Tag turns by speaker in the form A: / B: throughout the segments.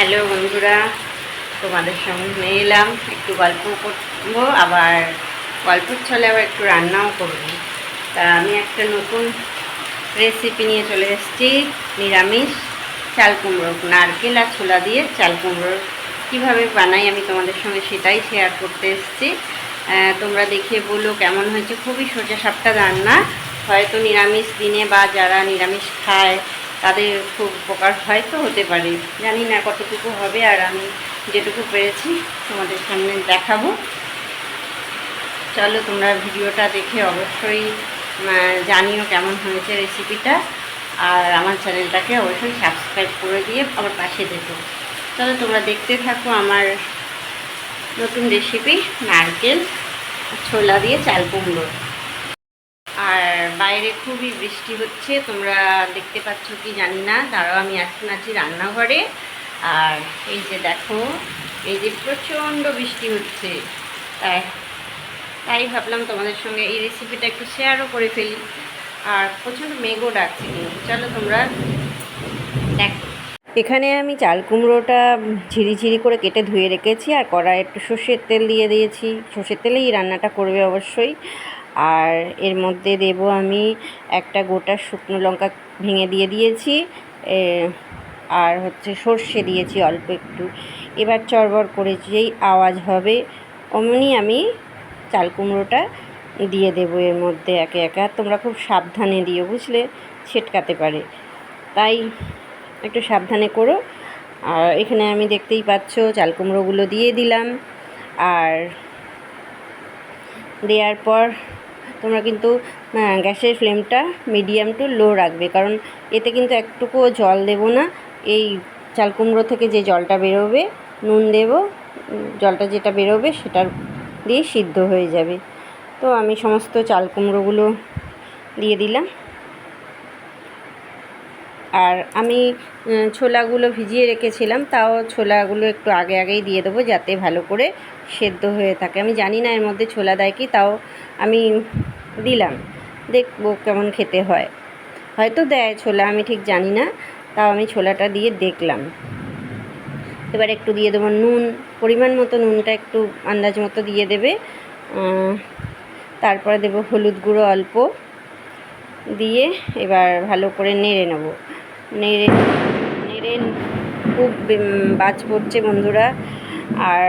A: Hello বন্ধুরা, তোমাদের সঙ্গে এলাম, একটু গল্প করব, আবার গল্পের ছলে আবার একটু রান্নাও করব। তা আমি একটা নতুন রেসিপি নিয়ে চলে এসেছি, নিরামিষ চাল কুমড়ো, নারকেল আর ছোলা দিয়ে চাল কুমড়ো। কীভাবে বানাই আমি তোমাদের সঙ্গে সেটাই শেয়ার করতে এসেছি। তোমরা দেখে বলো কেমন হয়েছে, খুবই সোজা সাপটা রান্না। হয়তো নিরামিষ দিনে বা যারা নিরামিষ খায় তাদের খুব উপকার হয় তো হতে পারে। জানি না কতটুকু হবে আর আমি যেটুকু পেরেছি তোমাদের সামনে দেখাবো। চলো তোমরা ভিডিওটা দেখে অবশ্যই জানিও কেমন হয়েছে রেসিপিটা আর আমার চ্যানেলটাকে অবশ্যই সাবস্ক্রাইব করে দিয়ে আমার পাশে দেখো চলো তোমরা দেখতে থাকো আমার নতুন রেসিপি নারকেল ছোলা দিয়ে চাল কুমড়ো। আর বাইরে খুবই বৃষ্টি হচ্ছে, তোমরা দেখতে পাচ্ছ কি জানি না। তারাও আমি এখন আছি রান্নাঘরে। আর এই যে দেখো, এই যে প্রচণ্ড বৃষ্টি হচ্ছে। তাই তাই ভাবলাম তোমাদের সঙ্গে এই রেসিপিটা একটু শেয়ারও করে ফেলি। আর প্রচণ্ড মেঘও ডাকছে কিন্তু। চলো তোমরা দেখো। এখানে আমি চাল কুমড়োটা ঝিরি ঝিরি করে কেটে ধুয়ে রেখেছি, আর কড়াই একটু সর্ষের তেল দিয়ে দিয়েছি। সর্ষের তেলেই রান্নাটা করবে অবশ্যই। আর এর মধ্যে দেব আমি একটা গোটা শুকনো লঙ্কা ভেঙে দিয়ে দিয়েছি আর হচ্ছে সর্ষে দিয়েছি অল্প একটু। এবার চড়বড় করে যেই আওয়াজ হবে, অমনি আমি চাল কুমড়োটা দিয়ে দেবো এর মধ্যে একে একে। তোমরা খুব সাবধানে দিও, বুঝলে? ছেটকাতে পারে। তাই একটু সাবধানে করো। আর এখানে আমি দেখতেই পাচ্ছ, চাল কুমড়োগুলো দিয়ে দিলাম। আর দেওয়ার পর তোমরা কিন্তু গ্যাসের ফ্লেমটা মিডিয়াম টু লো রাখবে। কারণ এতে কিন্তু একটুকুও জল দেব না। এই চাল কুমড়ো থেকে যে জলটা বেরোবে, নুন দেব জলটা যেটা বেরোবে সেটার দিয়ে সিদ্ধ হয়ে যাবে। তো আমি সমস্ত চাল কুমড়োগুলো দিয়ে দিলাম। আর আমি ছোলাগুলো ভিজিয়ে রেখেছিলাম, তাও ছোলাগুলো একটু আগে আগেই দিয়ে দেবো যাতে ভালো করে সেদ্ধ হয়ে থাকে। আমি জানি না এর মধ্যে ছোলা দেয় কি, তাও আমি দিলাম, দেখব কেমন খেতে হয়। হয়তো দেয় ছোলা, আমি ঠিক জানি না, তাও আমি ছোলাটা দিয়ে দেখলাম। এবার একটু দিয়ে দেবো নুন, পরিমাণ মতো নুনটা একটু আন্দাজ মতো দিয়ে দেবে। তারপরে দেবো হলুদ গুঁড়ো অল্প দিয়ে এবার ভালো করে নেড়ে নেব। নেড়ে নেড়ে খুব বাজ পড়ছে বন্ধুরা। আর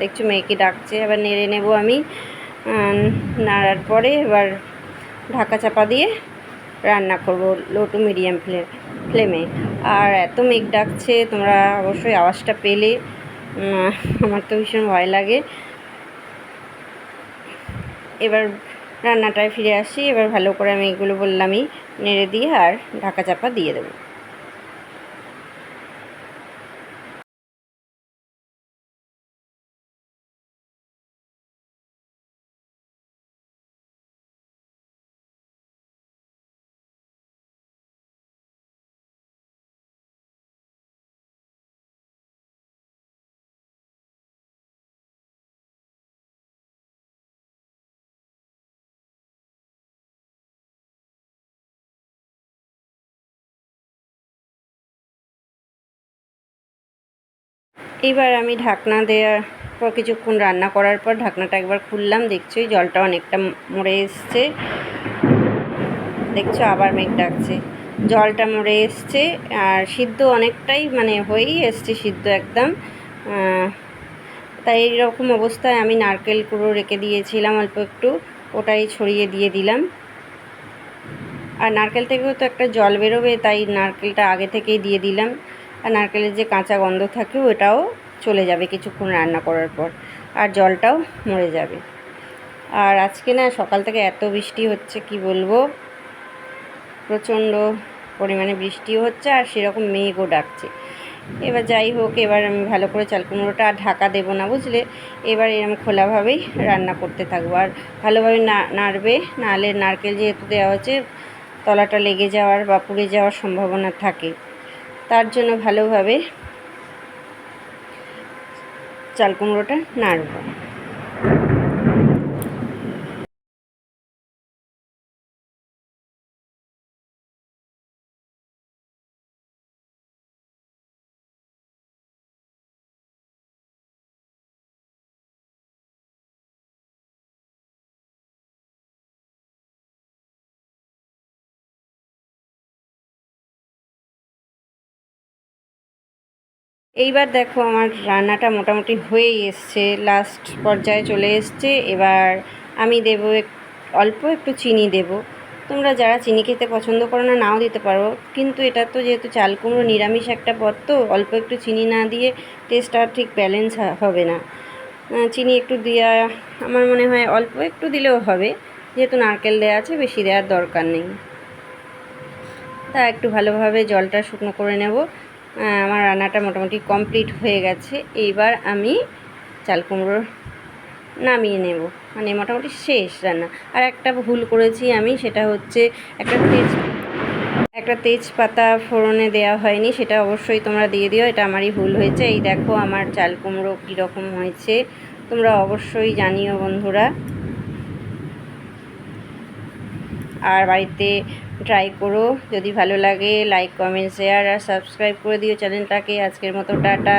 A: দেখছ মেয়েকে ডাকছে, এবার নেড়ে নেব আমি। নাড়ার পরে এবার ঢাকা চাপা দিয়ে রান্না করব লো টু মিডিয়াম ফ্লে, ফ্লেমে। আর এত মেঘ ডাকছে, তোমরা অবশ্যই আওয়াজটা পেলে। আমার তো ভীষণ ভয় লাগে। এবার রান্নাটায় ফিরে আসি, এবার ভালো করে আমি এগুলো বললামই, নেড়ে দিয়ে আর ঢাকা চাপা দিয়ে দেবো। এইবার আমি ঢাকনা দেওয়ার পর কিছুক্ষণ রান্না করার পর ঢাকনাটা একবার খুললাম দেখছোই জলটা অনেকটা মরে এসছে। দেখছ আবার মেঘ ডাকছে। জলটা মরে এসছে আর সিদ্ধ অনেকটাই মানে হয়েই এসছে সিদ্ধ একদম। তাই এইরকম অবস্থায় আমি নারকেল কুড়ো রেখে দিয়েছিলাম অল্প একটু, ওটাই ছড়িয়ে দিয়ে দিলাম। আর নারকেল থেকেও তো একটা জল বেরোবে, তাই নারকেলটা আগে থেকেই দিয়ে দিলাম। নারকেলের যে কাঁচা গন্ধ থাকে ওটাও চলে যাবে কিছুক্ষণ রান্না করার পর। আর জলটাও মরে যাবে। আর আজকে না সকাল থেকে এত বৃষ্টি হচ্ছে, কি বলব? প্রচণ্ড পরিমাণে বৃষ্টিও হচ্ছে আর সেরকম মেঘও ডাকছে। এবার যাই হোক, এবার আমি ভালো করে চাল কুমড়োটা আর ঢাকা দেবো না বুঝলে? এবার এরকম খোলাভাবেই রান্না করতে থাকব। আর ভালোভাবে না, নাড়বে নাহলে নারকেল যেহেতু দেওয়া হচ্ছে তলাটা লেগে যাওয়ার বা পুড়ে যাওয়ার সম্ভাবনা থাকে। তার জন্য ভালোভাবে চাল কুমড়োটা নাড়ব। এইবার দেখো আমার রান্নাটা মোটামুটি হয়েই এসছে। লাস্ট পর্যায়ে চলে এসছে। এবার আমি দেবো অল্প একটু চিনি দেব। তোমরা যারা চিনি খেতে পছন্দ করো না, নাও দিতে পারো। কিন্তু এটা তো যেহেতু চাল কুমড়ো নিরামিষ একটা পদ, তো অল্প একটু চিনি না দিয়ে টেস্টটা ঠিক ব্যালেন্স হবে না। চিনি একটু দেওয়া আমার মনে হয় অল্প একটু দিলেও হবে। যেহেতু নারকেল দেওয়া আছে, বেশি দেওয়ার দরকার নেই। তা একটু ভালোভাবে জলটা শুকনো করে নেব। আমার রান্নাটা মোটামুটি কমপ্লিট হয়ে গেছে। এইবার আমি চাল কুমড়ো নামিয়ে নেব। মানে মোটামুটি শেষ রান্না। আর একটা ভুল করেছি আমি, সেটা হচ্ছে একটা তেজ একটা তেজপাতা ফোড়নে দেওয়া হয়নি, সেটা অবশ্যই তোমরা দিয়ে দিও, এটা আমারই ভুল হয়েছে। এই দেখো, আমার চাল কুমড়ো কীরকম হয়েছে। তোমরা অবশ্যই জানিও বন্ধুরা। আর বাড়িতে ট্রাই করো। যদি ভালো লাগে লাইক কমেন্ট শেয়ার আর সাবস্ক্রাইব করে দিও চ্যানেলটাকে। আজকের মতো টাটা।